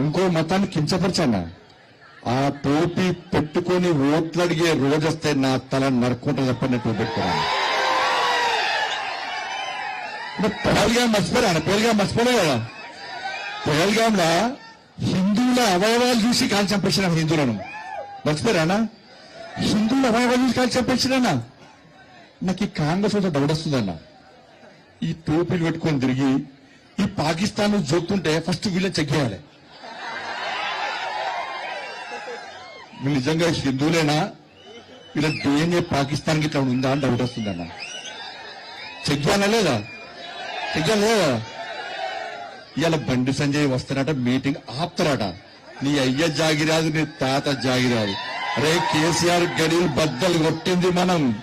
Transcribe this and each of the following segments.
ఇంకో మతాన్ని కించపరచానా? ఆ టోపీ పెట్టుకొని ఓట్లు అడిగే రోజు వస్తే నా తల నరుకుంటా తప్పని టోపీ పెట్టుకున్నాను పేల్గా మర్చిపోయాను పేల్గా మర్చిపోలే కదా. పేల్గాంలో హిందువుల అవయవాలు చూసి కాల్ చంపేసిన హిందువులను. మర్చిపోయారా హిందువుల అవయవాలు చూసి కాల్ చంపేసినా నాకు ఈ కాంగ్రెస్ వద్ద డౌట్ వస్తుందన్న ఈ టోపీలు పెట్టుకొని తిరిగి ఈ పాకిస్తాన్ జోక్తుంటే ఫస్ట్ వీళ్ళని చెక్ చేయాలి. వీళ్ళు నిజంగా హిందువులేనా? ఇలా డిఎన్ఏ పాకిస్తాన్కి ఇట్లా ఉందా అని డౌట్ వస్తుందన్న చెక్ చేయాలా లేదా? చెక్ లేదా? ఇవాళ బండి సంజయ్ వస్తారట మీటింగ్ ఆపుతారట. నీ అయ్య జాగిరాదు నీ తాత జాగిరాదు. అరే కేసీఆర్ గడిలు బద్దలు కొట్టింది మనం.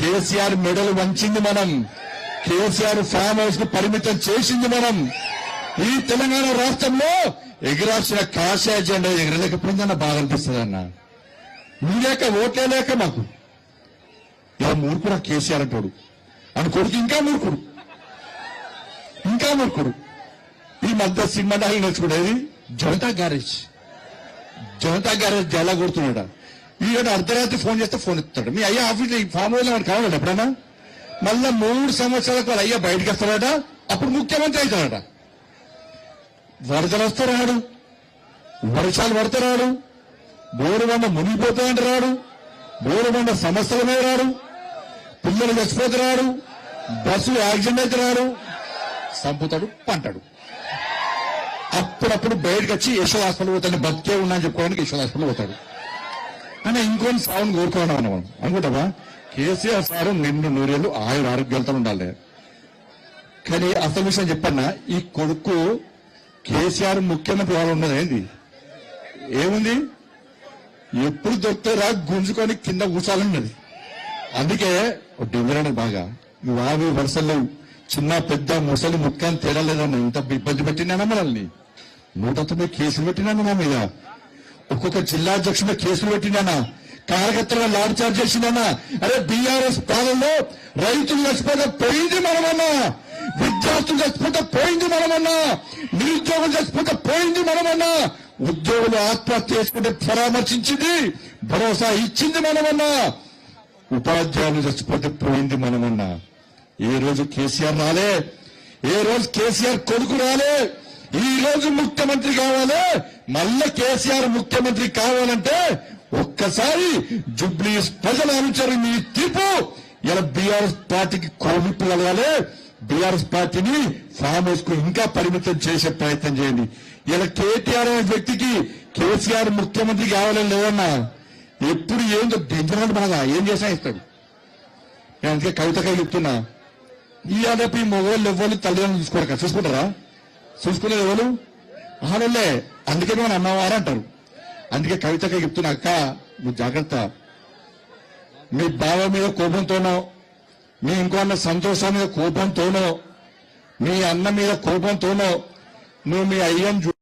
కేసీఆర్ మెడలు వంచింది మనం. కేసీఆర్ ఫామ్ హౌస్ను పరిమితం చేసింది మనం. ఈ తెలంగాణ రాష్ట్రంలో ఎగిరాల్సిన కాషాయ జెండా ఎగరలేకపోయిందన్న బాధ అనిపిస్తుంది అన్న. మీ లేక ఓట్లే లేక మాకు. ఇలా మూర్ఖుడు ఆ కేసీఆర్ అంటాడు. అని కొడుకు ఇంకా మూర్ఖుడు. ఇంకా మూర్ఖుడు. ఈ మధ్య సినిమా డాలు నేర్చుకునేది? జనతా గ్యారేజ్. జనతా గ్యారేజ్ జలా కొడుతున్నాడు? ఈయన అర్ధరాత్రి ఫోన్ చేస్తే ఫోన్ ఎత్తాడు మీ అయ్యా ఆఫీస్ ఫామ్ హౌస్ వాడు కావాలండి ఎప్పుడైనా మళ్ళా మూడు సంవత్సరాలకు వాళ్ళ అయ్యా బయటకు వస్తాడట. అప్పుడు ముఖ్యమంత్రి అవుతాడట. వరదలు వస్తే రాడు. వర్షాలు పడితే రాడు. బోరుబండ మునిగిపోతాయంటే రాడు. బోరుబండ సమస్యల మీద రాడు. పిల్లలు చచ్చిపోతే రాడు. బస్సులు యాక్సిడెంట్ అయితే రాడు. చంపుతాడు పంటాడు. అప్పుడప్పుడు బయటకు వచ్చి యశోద హాస్పిటల్ పోతాడు. బతికే ఉన్నా అని చెప్పుకోవడానికి యశోద హాస్పిటల్ పోతాడు. అని ఇంకొని సాగును కోరుకోవడం మనం అనుకుంటావా? కేసీఆర్ సార్ నిన్ను నూరేళ్ళు ఆయన ఆరోగ్యాలతో ఉండాలి. కానీ అసలు విషయం చెప్పన్నా ఈ కొడుకు కేసీఆర్ ముఖ్యమంత్రి వాళ్ళు ఉన్నది ఏంది? ఏముంది? ఎప్పుడు దొరుకుతారా గుంజుకొని కింద కూర్చోాలన్నది అందుకే డివిజన్ బాగా. నువ్వు వరుసలు చిన్న పెద్ద ముసలి ముఖ్యాన్ని తేడలేదన్న ఇంత ఇబ్బంది పెట్టినా మనల్ని? నూట తొమ్మిది కేసులు పెట్టినాను నా మీద? ఒక్కొక్క జిల్లా అధ్యక్షుడు కేసులు పెట్టినానా? కార్యకర్తలను లాడ్ చార్జ్ చేసిందన్నా అరే బీఆర్ఎస్ పాలనలో రైతులు చచ్చిపోతే పోయింది మనమన్నా రైతు చచ్చిపోతే పోయింది మనమన్నా. నిరుద్యోగులు చచ్చిపోతే పోయింది మనమన్నా. ఉద్యోగులు ఆత్మహత్య చేసుకుంటే పరామర్శించింది భరోసా ఇచ్చింది మనమన్నా. ఉపాధ్యాయులు చచ్చిపోతే పోయింది మనమన్నా. ఏ రోజు కేసీఆర్ రాలే ఏ రోజు కేసీఆర్ కొడుకు రాలే ఈ రోజు ముఖ్యమంత్రి కావాలి మళ్ళా కేసీఆర్ ముఖ్యమంత్రి కావాలంటే ఒక్కసారి జుబ్లీ ప్రజల అనుచరు మీ తీర్పు ఇలా బీఆర్ఎస్ పార్టీకి కోవిప్పు కలగాలి బీఆర్ఎస్ పార్టీని ఫామ్కు ఇంకా పరిమితం చేసే ప్రయత్నం చేయండి. ఇలా కేటీఆర్ అనే వ్యక్తికి కేసీఆర్ ముఖ్యమంత్రి కావాలని లేదన్నా ఎప్పుడు ఏందో డెంజర్ బాగా ఏం చేసినా ఇస్తాడు. నేను అందుకే కవితకై చెప్తున్నా. ఈ ఆడపి మొగోళ్ళు ఎవ్వరు తల్లిదండ్రులు చూసుకోరు చూసుకుంటారా? చూసుకునేది ఎవరు? ఆడలే అందుకే మనం అన్నవారు అంటారు. అందుకే కవితగా చెప్తున్నా అక్క నువ్వు జాగ్రత్త. మీ బావ మీద కోపంతోనో మీ ఇంకొన్న సంతోషం మీద కోపంతోనో మీ అన్న మీద కోపంతోనో నువ్వు మీ అయ్యను చూ-